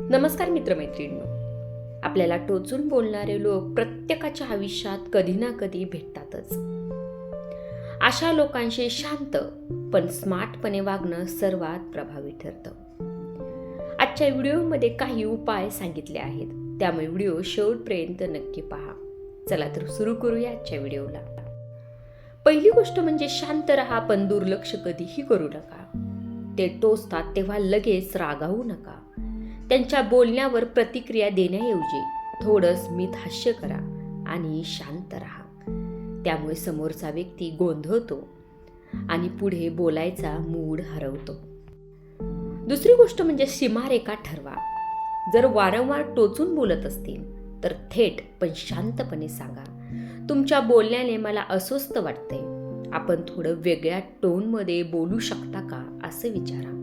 नमस्कार मित्रमैत्रिणींनो. आपल्याला टोचून बोलणारे लोक प्रत्येकाच्या आयुष्यात कधी ना कधी भेटतातच. अशा लोकांशी शांत पण स्मार्टपणे वागणं सर्वात प्रभावी ठरतं. आजच्या व्हिडिओमध्ये काही उपाय सांगितले आहेत. त्यामुळे व्हिडिओ शेवटपर्यंत नक्की पहा. चला तर सुरू करूया आजच्या व्हिडिओला. पहिली गोष्ट म्हणजे शांत राहा पण दुर्लक्ष कधीही करू नका. ते टोचतात तेव्हा लगेच रागावू नका. त्यांच्या बोलण्यावर प्रतिक्रिया देण्याऐवजी थोडं स्मित हास्य करा आणि शांत राहा. त्यामुळे समोरचा व्यक्ती गोंधळतो आणि पुढे बोलायचा मूड हरवतो. दुसरी गोष्ट म्हणजे सीमारेखा ठरवा. जर वारंवार टोचून बोलत असतील तर थेट पण शांतपणे सांगा. तुमच्या बोलण्याने मला अस्वस्थ वाटतंय. आपण थोडं वेगळ्या टोनमध्ये बोलू शकता का असं विचारा.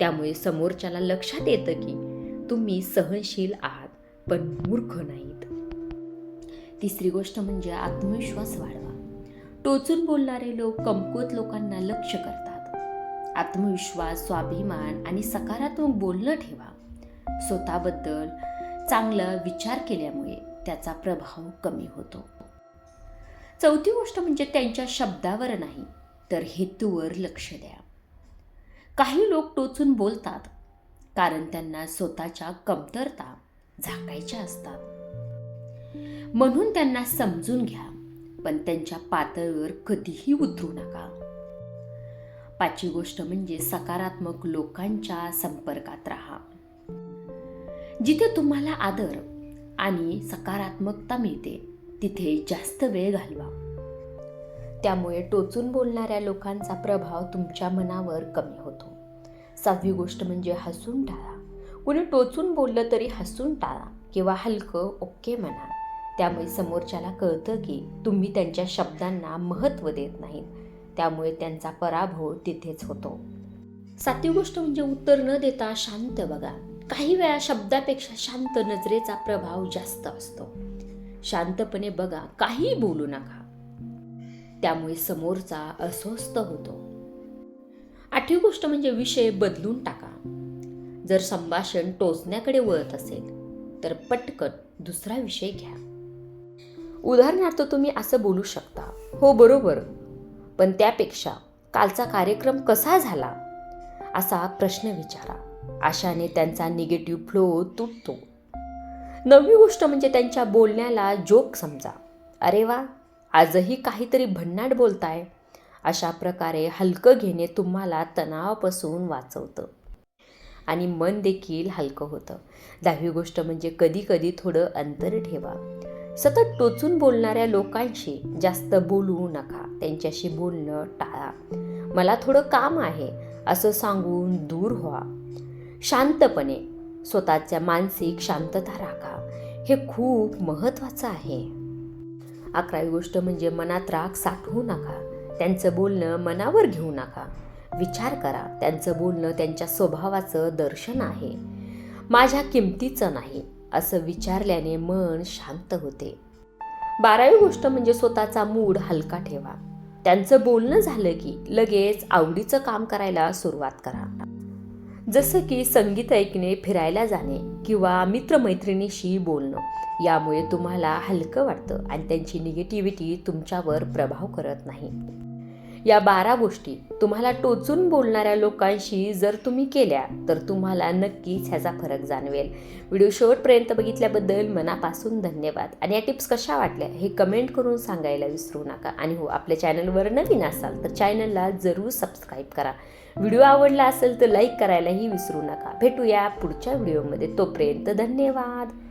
त्यामुळे समोरच्याला लक्षात येतं की तुम्ही सहनशील आहात पण मूर्ख नाहीत. तिसरी गोष्ट म्हणजे आत्मविश्वास वाढवा. टोचून बोलणारे लोक कमकुवत लोकांना लक्ष करतात. आत्मविश्वास स्वाभिमान आणि सकारात्मक बोलणं ठेवा. स्वतःबद्दल चांगला विचार केल्यामुळे त्याचा प्रभाव कमी होतो. चौथी गोष्ट म्हणजे त्यांच्या शब्दावर नाही तर हेतूवर लक्ष द्या. काही लोक टोचून बोलतात कारण त्यांना स्वतःच्या कमतरता झाकायच्या असतात. म्हणून त्यांना समजून घ्या पण त्यांच्या पातळीवर कधीही उतरू नका. पाचवी गोष्ट म्हणजे सकारात्मक लोकांच्या संपर्कात राहा. जिथे तुम्हाला आदर आणि सकारात्मकता मिळते तिथे जास्त वेळ घालवा. त्यामुळे टोचून बोलणाऱ्या लोकांचा प्रभाव तुमच्या मनावर कमी होतो. सहावी गोष्ट म्हणजे हसून टाळा. कुणी टोचून बोललं तरी हसून टाळा किंवा हलकं ओके म्हणा. त्यामुळे समोरच्याला कळतं की तुम्ही त्यांच्या शब्दांना महत्त्व देत नाहीत. त्यामुळे त्यांचा पराभव तिथेच होतो. सातवी गोष्ट म्हणजे उत्तर न देता शांत बघा. काही वेळा शब्दापेक्षा शांत नजरेचा प्रभाव जास्त असतो. शांतपणे बघा काही बोलू नका. त्यामुळे समोरचा अस्वस्थ होतो. आठवी गोष्ट म्हणजे विषय बदलून टाका. जर संभाषण टोचण्याकडे वळत असेल तर पटकन दुसरा विषय घ्या. उदाहरणार्थ तुम्ही असं बोलू शकता हो बरोबर पण त्यापेक्षा कालचा कार्यक्रम कसा झाला? असा प्रश्न विचारा. अशाने त्यांचा निगेटिव्ह फ्लो तुटतो. नवी गोष्ट म्हणजे त्यांच्या बोलण्याला जोक समजा. अरे वा आजही काहीतरी भन्नाट बोलताय. अशा प्रकारे हलकं घेणे तुम्हाला तणावापासून वाचवतं. आणि मन देखील हलकं होतं. दहावी गोष्ट म्हणजे कधीकधी थोडं अंतर ठेवा. सतत टोचून बोलणाऱ्या लोकांशी जास्त बोलू नका. त्यांच्याशी बोलणं टाळा. मला थोडं काम आहे असं सांगून दूर व्हा. शांतपणे स्वतःच्या मानसिक शांतता राखा. हे खूप महत्त्वाचं आहे. अकरावी गोष्ट म्हणजे मनात राग साठवू नका. त्यांचं बोलणं मनावर घेऊ नका. विचार करा त्यांचं बोलणं त्यांच्या स्वभावाचं दर्शन आहे. माझ्या किमतीचं नाही असं विचारल्याने मन शांत होते. बारावी गोष्ट म्हणजे स्वतःचा मूड हलका ठेवा. त्यांचं बोलणं झालं की लगेच आवडीचं काम करायला सुरुवात करा. जसं की संगीत ऐकणे फिरायला जाणे किंवा मित्रमैत्रिणीशी बोलणं यामुळे तुम्हाला हलकं वाटतं आणि त्यांची निगेटिव्हिटी तुमच्यावर प्रभाव करत नाही. या बारा गोष्टी तुम्हाला टोचून बोलणाऱ्या लोकांशी जर तुम्ही केल्या तर तुम्हाला नक्कीच ह्याचा फरक जाणवेल. व्हिडिओ शेवटपर्यंत बघितल्याबद्दल मनापासून धन्यवाद. आणि या टिप्स कशा वाटल्या हे कमेंट करून सांगायला विसरू नका. आणि हो आपल्या चॅनलवर नवीन असाल तर चॅनलला जरूर सबस्क्राईब करा. व्हिडिओ आवडला असेल तर लाईक करायलाही विसरू नका. भेटूया पुढच्या व्हिडिओमध्ये. तोपर्यंत धन्यवाद.